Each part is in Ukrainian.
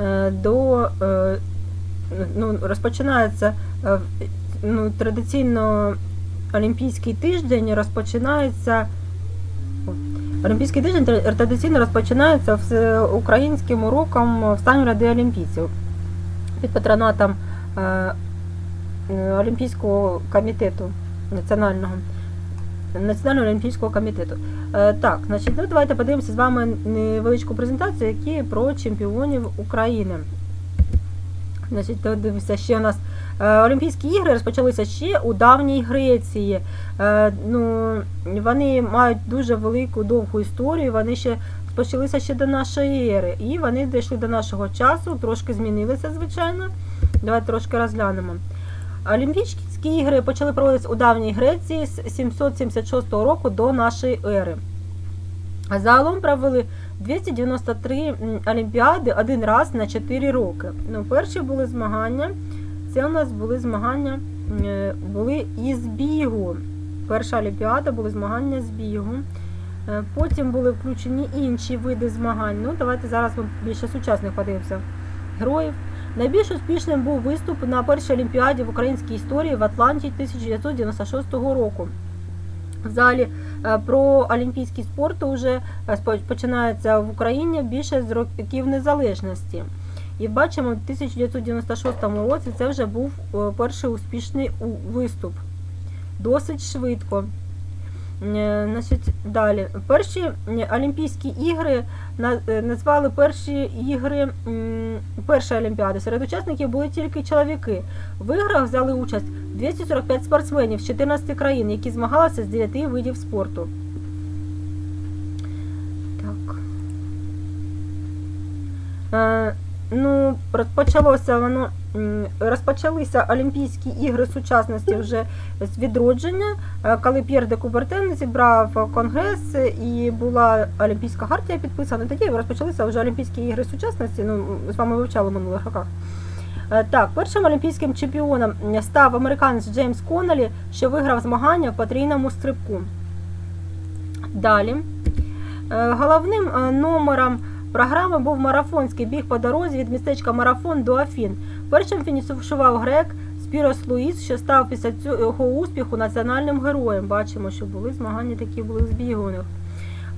е, до е, ну, розпочинається е, ну, традиційно Олімпійський тиждень розпочинається. Олімпійський тиждень тр- традиційно розпочинається всеукраїнським уроком в ряди олімпійців під патронатом Олімпійського комітету національного. Національного олімпійського комітету. Е, так, значить, ну давайте подивимося з вами невеличку презентацію, які про чемпіонів України. Значить, дивимося, ще у нас е, Олімпійські ігри розпочалися ще у давній Греції. Е, ну, вони мають дуже велику довгу історію. Вони ще почалися ще до нашої ери. І вони дійшли до нашого часу, трошки змінилися, звичайно. Давайте трошки розглянемо. Олімпійські ігри почали проводитися у давній Греції з 776 року до нашої ери. Загалом провели 293 олімпіади один раз на 4 роки. Ну, перші були змагання. Це у нас були змагання е, були із бігу. Перша олімпіада були змагання з бігу. Е, Потім були включені інші види змагань. Ну, давайте зараз ми більше сучасних подивимося. Героїв. Найбільш успішним був виступ на першій олімпіаді в українській історії в Атланті 1996 року. Взагалі е, про олімпійський спорт вже е, починається в Україні більше з років незалежності. І бачимо, в 1996 році це вже був е, перший успішний виступ. Досить швидко. Е, Значить, далі. Перші е, Олімпійські ігри е, назвали перші ігри першої олімпіади. Серед учасників були тільки чоловіки. В іграх взяли участь 245 спортсменів з 14 країн, які змагалися з 9 видів спорту. Так. Ну, розпочалося воно. Розпочалися Олімпійські ігри сучасності вже з відродження, е, коли П'єр де Кубертен зібрав конгрес і була Олімпійська хартія підписана. Тоді розпочалися вже Олімпійські ігри сучасності. Ну, з вами вивчали в минулих роках. Е, Так, першим олімпійським чемпіоном став американець Джеймс Коннелі, що виграв змагання в потрійному стрибку. Далі. Е, Головним номером програми був марафонський біг по дорозі від містечка Марафон до Афін. Першим фінішував грек Спірос Луїс, що став після цього успіху національним героєм. Бачимо, що були змагання такі були з бігу у них.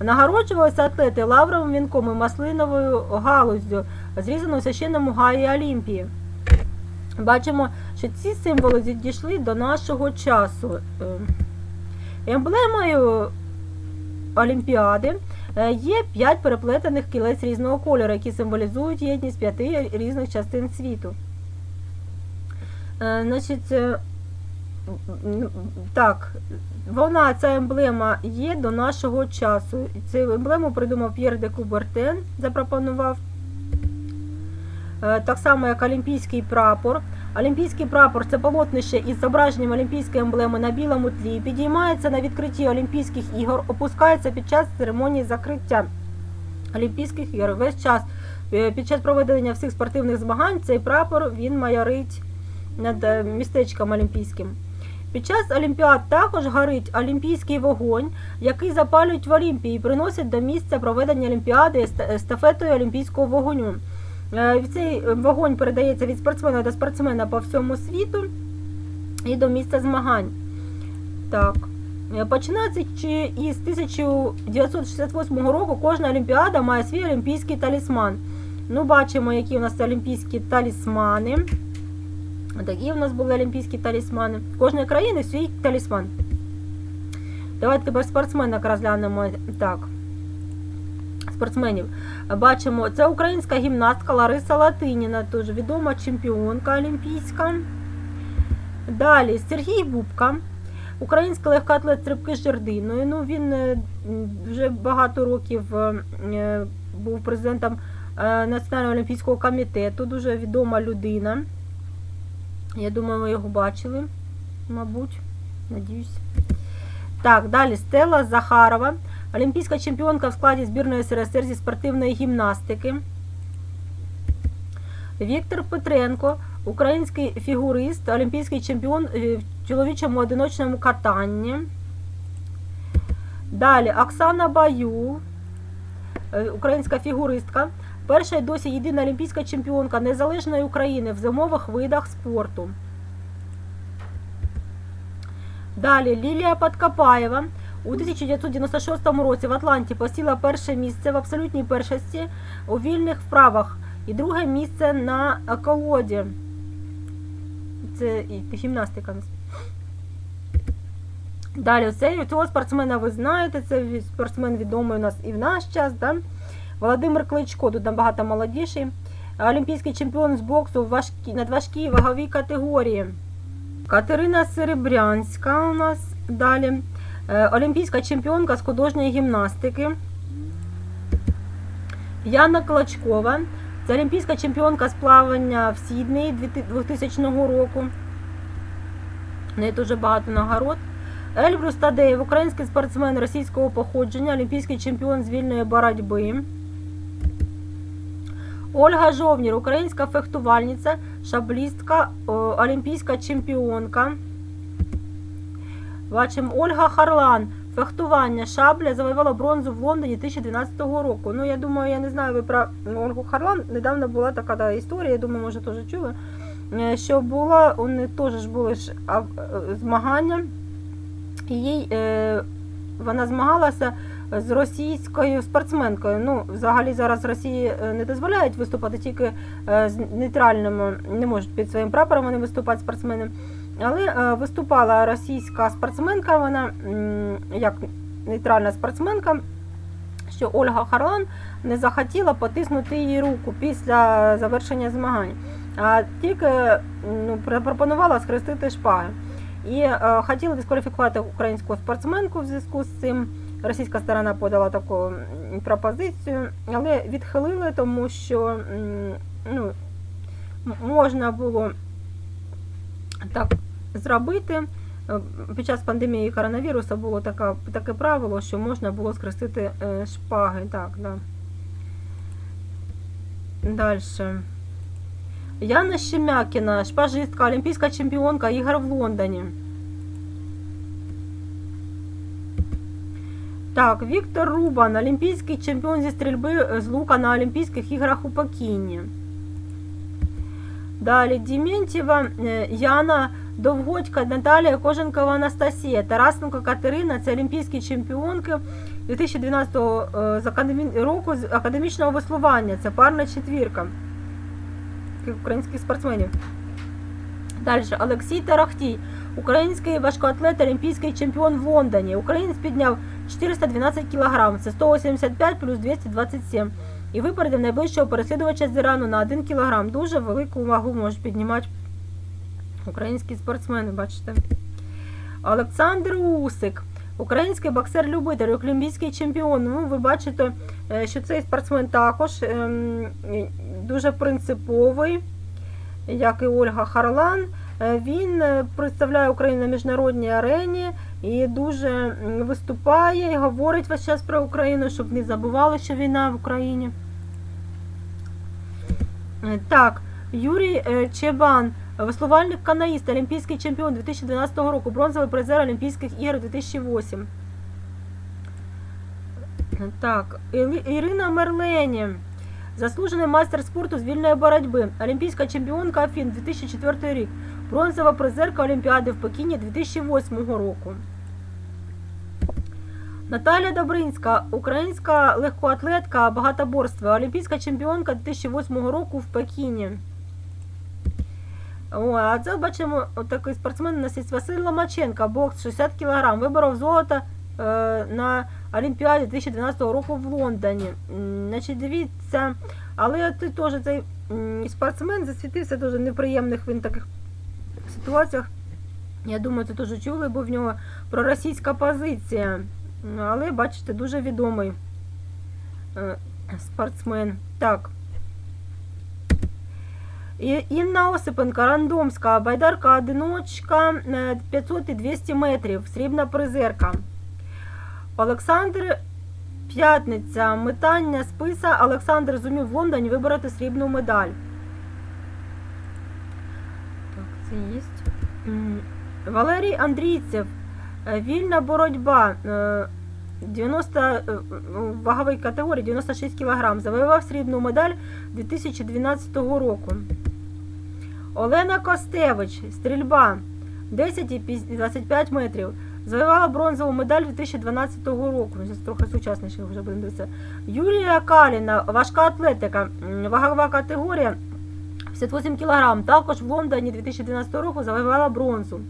Нагороджувалися атлети лавровим вінком і маслиновою галуздю, зрізаною в священному гаї Олімпії. Бачимо, що ці символи дійшли до нашого часу. Е, Емблемою Олімпіади є п'ять переплетених кілець різного кольору, які символізують єдність п'яти різних частин світу. Е, Значить, е, так, вона, ця емблема є до нашого часу. Цю емблему придумав П'єр де Кубертен, запропонував. Е, Так само, як олімпійський прапор. Олімпійський прапор це полотнище із зображенням олімпійської емблеми на білому тлі. Підіймається на відкритті Олімпійських ігор, опускається під час церемонії закриття Олімпійських ігор. Весь час е, під час проведення всіх спортивних змагань цей прапор він майорить над е, містечком Олімпійським. Під час Олімпіад також горить олімпійський вогонь, який запалюють в Олімпії і приносять до місця проведення Олімпіади ест- естафетою олімпійського вогоню. Е, Цей вогонь передається від спортсмена до спортсмена по всьому світу і до місця змагань. Так. Е, Починається із 1968 року кожна Олімпіада має свій олімпійський талісман. Ну, бачимо, які у нас олімпійські талісмани. Такі у нас були олімпійські талісмани. Кожної країни свій талісман. Давайте тепер спортсменок розглянемо. Так. Спортсменів. Бачимо, це українська гімнастка Лариса Латиніна, теж відома чемпіонка олімпійська. Далі Сергій Бубка, український легкоатлет стрибки з жердиною. Ну, він е, вже багато років е, е, був президентом Національного олімпійського комітету, дуже відома людина. Я думаю, ви його бачили, мабуть, надіюсь. Так, далі Стелла Захарова, олімпійська чемпіонка в складі збірної СРСР зі спортивної гімнастики. Віктор Петренко, український фігурист, олімпійський чемпіон е, в чоловічому одиночному катанні. Далі Оксана Баю, е, українська фігуристка. Перша й досі єдина олімпійська чемпіонка незалежної України в зимових видах спорту. Далі Лілія Подкопаєва у 1996 році в Атланті посіла перше місце в абсолютній першості у вільних вправах і друге місце на колоді. Це гімнастика. Далі цей, цього спортсмена ви знаєте, це спортсмен відомий у нас і в наш час. Да? Володимир Кличко, тут набагато молодіший. Олімпійський чемпіон з боксу в важкі, надважкій ваговій категорії. Катерина Серебрянська у нас далі. Е, Олімпійська чемпіонка з художньої гімнастики. Яна Клочкова. Це олімпійська чемпіонка з плавання в Сіднеї 2000 року. В неї дуже багато нагород. Ельбрус Тадеєв, український спортсмен російського походження, олімпійський чемпіон з вільної боротьби. Ольга Жовнір, українська фехтувальниця, шаблістка, олімпійська чемпіонка. Бачимо Ольга Харлан. Фехтування шабля завоювала бронзу в Лондоні 2012 року. Ну, я думаю, я не знаю, ви про Ольгу Харлан. Недавно була така да, історія, я думаю, може теж чули. е, Що була, у них теж були ж е, змагання. І їй е, вона змагалася з російською спортсменкою. Ну, взагалі зараз Росії е, не дозволяють виступати тільки з нейтральними, не можуть під своїм прапором вони виступати спортсмени. Але е, виступала російська спортсменка, вона як нейтральна спортсменка, що Ольга Харлан не захотіла потиснути їй руку після завершення змагань, а тільки ну, пропонувала схрестити шпаги. І е, хотіли дискваліфікувати українську спортсменку в зв'язку з цим. Російська сторона подала таку пропозицію, але відхилили, тому що ну, можна було так зробити. Е, Під час пандемії коронавірусу було така, таке правило, що можна було скрестити е, шпаги. Так, да. Далі. Яна Щемякіна, шпажистка, олімпійська чемпіонка ігор в Лондоні. Так, Віктор Рубан, олімпійський чемпіон зі стрільби з лука на Олімпійських іграх у Пекіні. Далі Дімєнтєва е, Яна, Довгодька, Наталія, Коженкова Анастасія, Тарасенко Катерина, це олімпійські чемпіонки 2012 е, року з академічного веслування. Це парна четвірка українських спортсменів. Далі Олексій Тарахтій, український важкоатлет, олімпійський чемпіон в Лондоні. Українець підняв 412 кг, це 185 плюс 227. І випередив найближчого переслідувача з Ірану на 1 кг. Дуже велику вагу можуть піднімати українські спортсмени, бачите. Олександр Усик, український боксер-любитель, олімпійський чемпіон. Ну, ви бачите, е, що цей спортсмен також ем, дуже принциповий, як і Ольга Харлан. Е, Він е, представляє Україну на міжнародній арені і дуже виступає і говорить весь час про Україну, щоб не забували, що війна в Україні. Е, Так, Юрій е, Чебан, веслувальник канаїст, олімпійський чемпіон 2012 року, бронзовий призер Олімпійських ігор 2008. Е, Так, Ірина Мерлені, заслужений майстер спорту з вільної боротьби, олімпійська чемпіонка Афін 2004 рік, бронзова призерка Олімпіади в Пекіні 2008 року. Наталя Добринська, українська легкоатлетка багатоборства, олімпійська чемпіонка 2008 року в Пекіні. О, а це бачимо такий спортсмен у нас є Василь Ломаченко, бокс 60 кг, виборов золото е, на Олімпіаді 2012 року в Лондоні. Значить, дивіться, але ти теж цей спортсмен засвітився дуже неприємних він таких ситуаціях. Я думаю, це теж чули, бо в нього проросійська позиція. Але, бачите, дуже відомий е, спортсмен. Так. Інна Осипенка, рандомська, байдарка одиночка е, 500 і 200 метрів, срібна призерка. Олександр П'ятниця, метання списа. Олександр зумів в Лондоні вибороти срібну медаль. Так, це є. Валерій Андрійцев, е, вільна боротьба. е, 90 е, ну, ваговій категорії 96 кг. Завоював срібну медаль 2012 року. Олена Костевич, стрільба 10 і 25 метрів. Завоювала бронзову медаль 2012 року. Зараз трохи сучасніше вже будемо дивитися. Юлія Каліна, важка атлетика, вагова категорія 58 кг. Також в Лондоні 2012 року завоювала бронзу.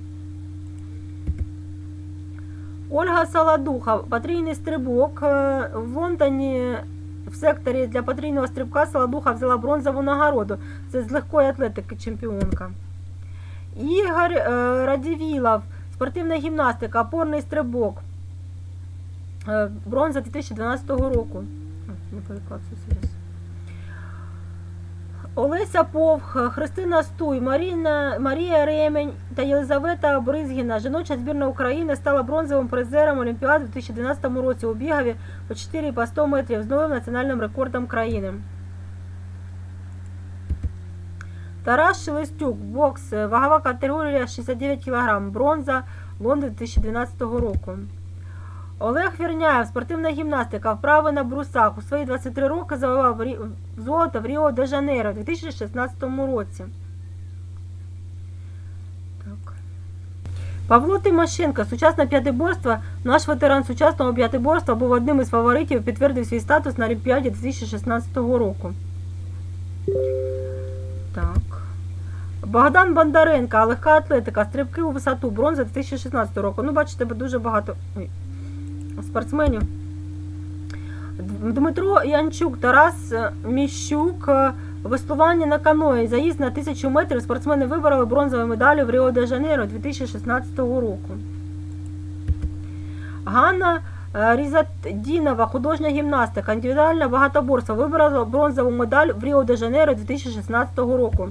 Ольга Саладуха, потрійний стрибок. Е, В Лондоні в секторі для потрійного стрибка Саладуха взяла бронзову нагороду. Це з легкої атлетики чемпіонка. Ігор е, Радівілов, спортивна гімнастика, опорний стрибок. Е, Бронза 2012 року. Не зараз. Олеся Повх, Христина Стуй, Маріна, Марія Ремень та Єлизавета Бризгіна. Жіноча збірна України стала бронзовим призером Олімпіади у 2012 році у бігові по 4 по 100 метрів з новим національним рекордом країни. Тарас Шелестюк, бокс, вагова категорія 69 кг, бронза, Лондон 2012 року. Олег Вірняєв, спортивна гімнастика, вправи на брусах. У свої 23 роки завоював золото в Ріо де Жанейро у 2016 році. Так. Павло Тимошенко, сучасне п'ятиборство. Наш ветеран сучасного п'ятиборства був одним із фаворитів і підтвердив свій статус на Олімпіаді 2016 року. Так. Богдан Бондаренко, легка атлетика, стрибки у висоту, бронза 2016 року. Ну, бачите, дуже багато ой, спортсменів. Дмитро Янчук, Тарас Міщук, е, веслування на каної, заїзд на 1000 метрів. Спортсмени вибороли бронзові медалі в Ріо де Жанейро 2016 року. Ганна е, Різатдінова, художня гімнастика, індивідуальне багатоборство, виборола бронзову медаль в Ріо де Жанейро 2016 року.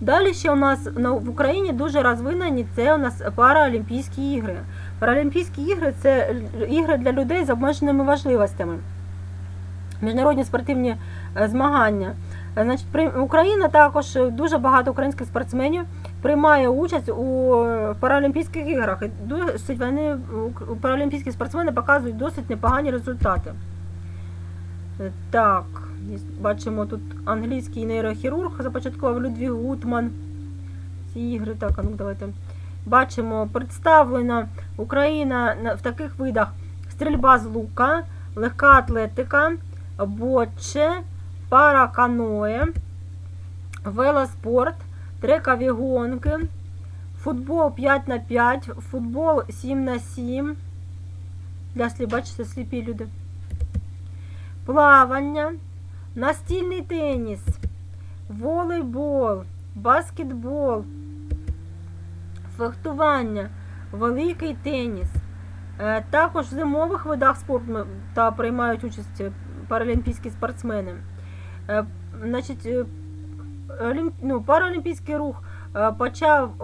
Далі ще у нас в Україні дуже розвинені це у нас Параолімпійські ігри. Паралімпійські ігри це ігри для людей з обмеженими важливостями. Міжнародні спортивні е, змагання. Значить, Україна також е, дуже багато українських спортсменів приймає участь у е, Паралімпійських іграх. І досить вони паралімпійські спортсмени показують досить непогані результати. Так, бачимо тут англійський нейрохірург започаткував Людвіг Гутман. Ці ігри, так, а ну давайте. Бачимо, представлена Україна в таких видах: стрільба з лука, легка атлетика, боче, параканоє, велоспорт, трекові гонки, футбол 5 на 5, футбол 7 на 7. Для бачите, сліпі люди. Плавання, настільний теніс, волейбол, баскетбол, фехтування, великий теніс. Е, Також в зимових видах спорту та приймають участь е, паралімпійські спортсмени. Е, Значить, ну, паралімпійський рух почав,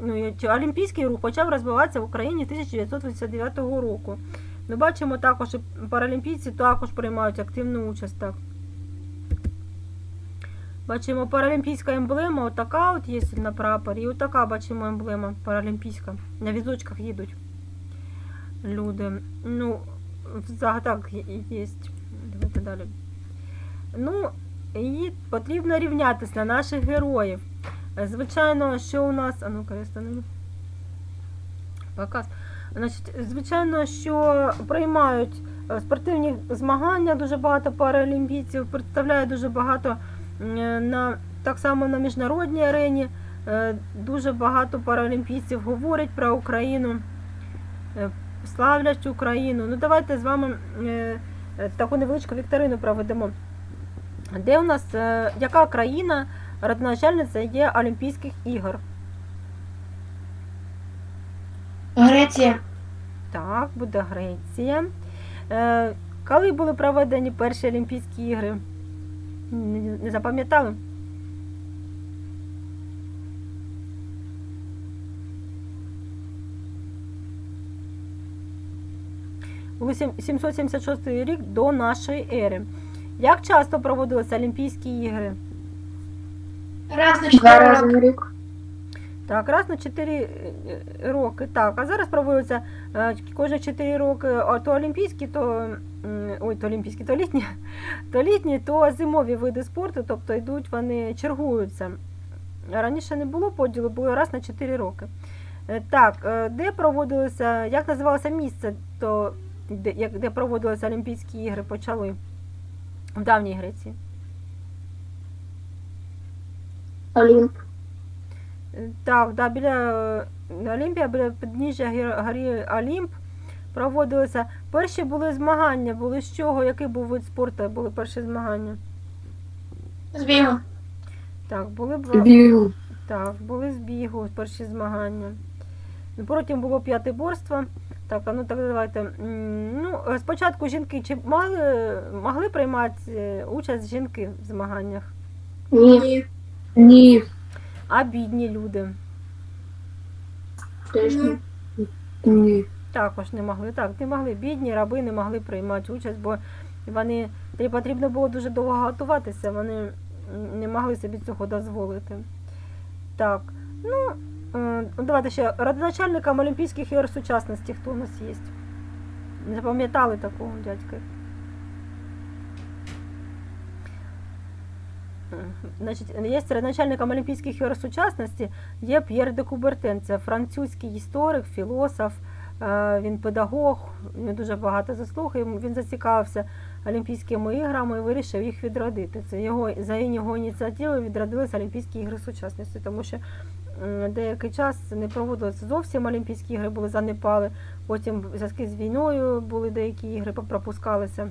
ну, олімпійський рух почав розвиватися в Україні 1989 року. Ми бачимо також, що паралімпійці також приймають активну участь. Бачимо паралімпійська емблема, отака от є на прапорі, і отака бачимо емблема паралімпійська. На візочках їдуть люди. Ну, так є. Давайте далі. Ну, і потрібно рівнятися на наших героїв. Звичайно, що у нас. А ну-ка. Показ. Значить, звичайно, що приймають е, спортивні змагання, дуже багато паралімпійців, представляє дуже багато на так само на міжнародній арені. е, Дуже багато паралімпійців говорять про Україну, е, славлять Україну. Ну, давайте з вами е, е, таку невеличку вікторину проведемо. Де у нас, е, яка країна родоначальниця є Олімпійських ігор? Греція. Так, буде Греція. Е, коли були проведені перші Олімпійські ігри? Не, запам'ятали? У сім- 776 рік до нашої ери. Як часто проводилися Олімпійські ігри? Раз на Два чотири рази роки. Так, раз на 4 роки. Так, а зараз проводяться е, кожні 4 роки, а то олімпійські, то ой, то олімпійські, то літні, то літні, то зимові види спорту, тобто йдуть, вони чергуються. Раніше не було поділу, було раз на 4 роки. Е, Так, е, де проводилося, як називалося місце, то, де, де проводилися Олімпійські ігри, почали в давній Греції? Олімп. Так, да, біля е, Олімпія, біля підніжжя горі Олімп проводилися. Перші були змагання, були з чого, який був вид спорту, були перші змагання. З бігу. Так, були б Бігу. так, були з бігу, перші змагання. Ну, Потім було п'ятиборство. Так, а ну так давайте. Ну, е, спочатку жінки чи могли, могли приймати е, участь жінки в змаганнях, Ні. Ні. А бідні люди Теж ні. Ні. також не могли. Так, не могли. Бідні раби не могли приймати участь, бо вони потрібно було дуже довго готуватися, вони не могли собі цього дозволити. Так, ну е, давайте ще родоначальником Олімпійських ігор сучасності, хто у нас є? Не запам'ятали такого дядька. Значить, є родоначальником Олімпійських ігор сучасності є П'єр де Кубертен. Це французький історик, філософ, е, він педагог, він дуже багато заслуг. Він зацікавився Олімпійськими іграми і вирішив їх відродити. Це його за його ініціативою відродилися Олімпійські ігри сучасності, тому що деякий час не проводилися зовсім Олімпійські ігри, були занепали. Потім в зв'язку з війною були деякі ігри, пропускалися.